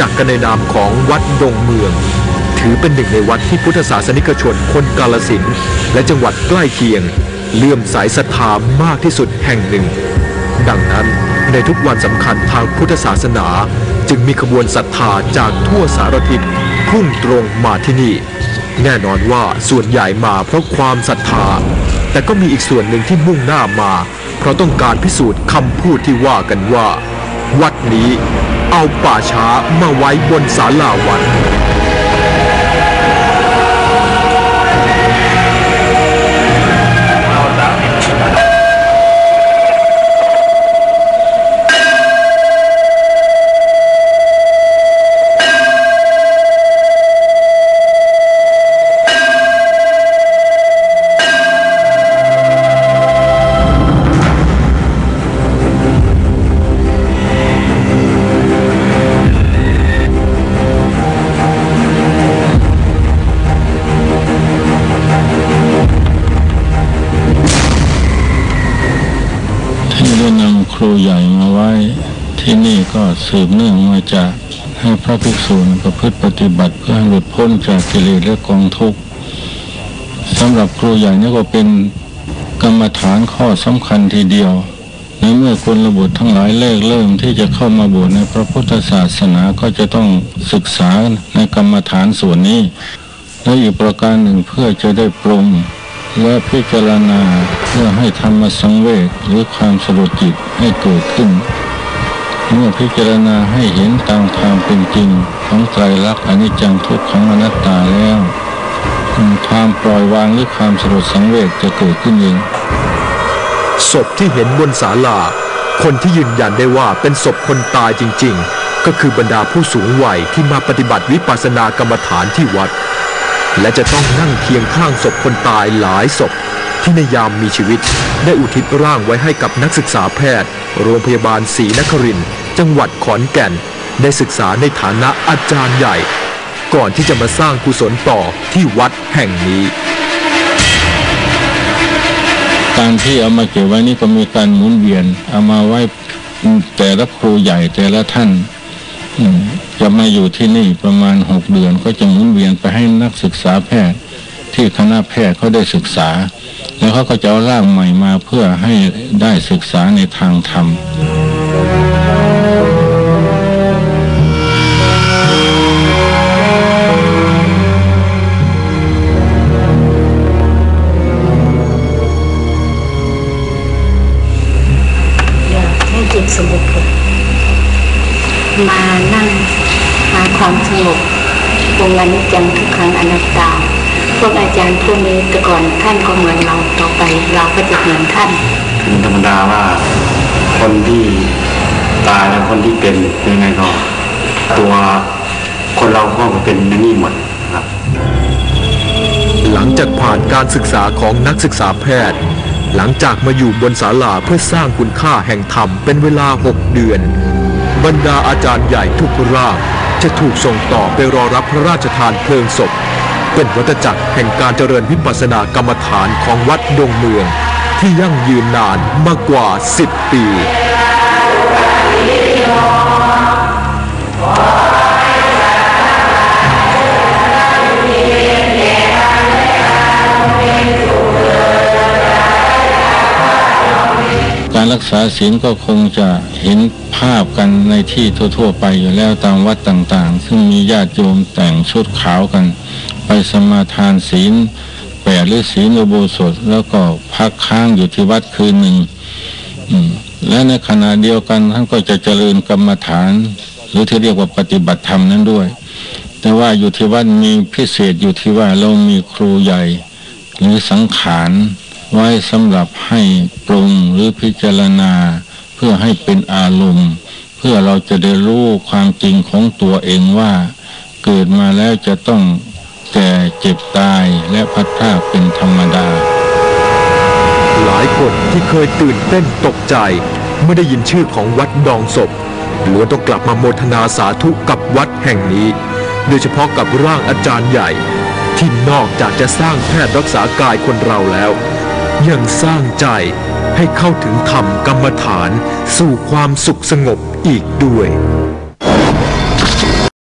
จักกันในนามของวัดดงเมือง ถือเป็นหนึ่งในวัดที่พุทธศาสนิกชนคนกาลสินและจังหวัดใกล้เคียง เลื่อมสายศรัทธามากที่สุดแห่งหนึ่ง ดังนั้นในทุกวันสำคัญทางพุทธศาสนา จึงมีขบวนศรัทธาจากทั่วสารทิศพุ่งตรงมาที่นี่ แน่นอนว่าส่วนใหญ่มาเพราะความศรัทธา แต่ก็มีอีกส่วนหนึ่งที่มุ่งหน้ามา เพราะต้องการพิสูจน์คำพูดที่ว่ากันว่า วัดนี้ เอาป่าช้ามาไว้บนศาลาวัด ครูใหญ่มาไว้ ที่นี่ก็สืบเนื่องมาจากให้พระภิกษุประพฤติปฏิบัติเพื่อให้หลุดพ้นจากกิเลสและกองทุกข์สำหรับครูใหญ่นี่ก็เป็นกรรมฐานข้อสำคัญทีเดียว ในเมื่อคนระบุทั้งหลายเลิกเริ่มที่จะเข้ามาบวชในพระพุทธศาสนาก็จะต้องศึกษาในกรรมฐานส่วนนี้ และอีกประการหนึ่งเพื่อจะได้ปรง และพิจารณาเพื่อให้ธรรมสังเวชหรือความสลดจิตให้เกิดขึ้น เมื่อพิจารณาให้เห็นตามความเป็นจริงของไตรลักษณ์อนิจจังทุกขังอนัตตาแล้วความปล่อยวางหรือความสลดสังเวชจะเกิดขึ้นเองศพที่เห็นบนศาลา คนที่ยืนยันได้ว่าเป็นศพคนตายจริง ๆ ก็คือบรรดาผู้สูงวัยที่มาปฏิบัติวิปัสสนากรรมฐานที่วัด และจะต้องนั่งเคียงข้างศพคนตายหลายศพ ที่ในยามมีชีวิต ได้อุทิศร่างไว้ให้กับนักศึกษาแพทย์ โรงพยาบาลศรีนครินทร์จังหวัดขอนแก่น ได้ศึกษาในฐานะอาจารย์ใหญ่ ก่อนที่จะมาสร้างกุศลต่อที่วัดแห่งนี้ การที่เอามาเก็บไว้นี่ก็มีการหมุนเวียนเอามาไว้แต่ละครูใหญ่แต่ละท่าน จะมาอยู่ที่นี่ประมาณหกเดือนก็จะหมุนเวียนไปให้นักศึกษาแพทย์ ที่คณะแพทย์เขาได้ศึกษา แล้วเขาก็จะเอาร่างใหม่มาเพื่อให้ได้ศึกษาในทางธรรม มานั่งหาความสงบตรงนั้นจังทุกครั้งอนัตตา พวกอาจารย์พวกนี้แต่ก่อนท่านก็เหมือนเราต่อไป เราก็จะเหมือนท่านเป็นธรรมดาว่าคนที่ตายและคนที่เป็นยังไงก็ตัวคนเราก็เป็นอย่างนี่หมดนะครับหลังจากผ่านการศึกษาของนักศึกษาแพทย์ หลังจากมาอยู่บนศาลาเพื่อสร้างคุณค่าแห่งธรรมเป็นเวลา 6 เดือน บรรดาอาจารย์ใหญ่ทุกรางจะถูกส่งต่อไปรอรับพระราชทานเพลิงศพ เป็นวัฏจักรแห่งการเจริญวิปัสสนากรรมฐานของวัดดงเมือง ที่ยั่งยืนนานมากกว่า 10 ปี การรักษาศีลก็คงจะเห็นภาพกันในที่ทั่ว ๆ ไปอยู่แล้วตามวัดต่างๆ ซึ่งมีญาติโยมแต่งชุดขาวกัน ไปสมาทานศีลแปดหรือศีลอุโบสถแล้วก็พักค้างอยู่ที่วัดคืนหนึ่งและในขณะเดียวกันท่านก็จะเจริญกรรมฐาน หรือที่เรียกว่าปฏิบัติธรรมนั้นด้วย แต่ว่าอยู่ที่วัดมีพิเศษอยู่ที่ว่าเรามีครูใหญ่ หรือสังขาร ไว้สำหรับให้ปรุงหรือพิจารณา เพื่อให้เป็นอารมณ์ เพื่อเราจะได้รู้ความจริงของตัวเองว่า เกิดมาแล้วจะต้องแก่เจ็บตายและพัดพาเป็นธรรมดา หลายคนที่เคยตื่นเต้นตกใจเมื่อได้ยินชื่อของวัดดองศพล้วนต้องกลับมาโมทนาสาธุกับวัดแห่งนี้ โดยเฉพาะกับร่างอาจารย์ใหญ่ ที่นอกจากจะสร้างแพทย์รักษากายคนเราแล้ว ยังสร้างใจให้เข้าถึงธรรมกรรมฐานสู่ความสุขสงบอีกด้วย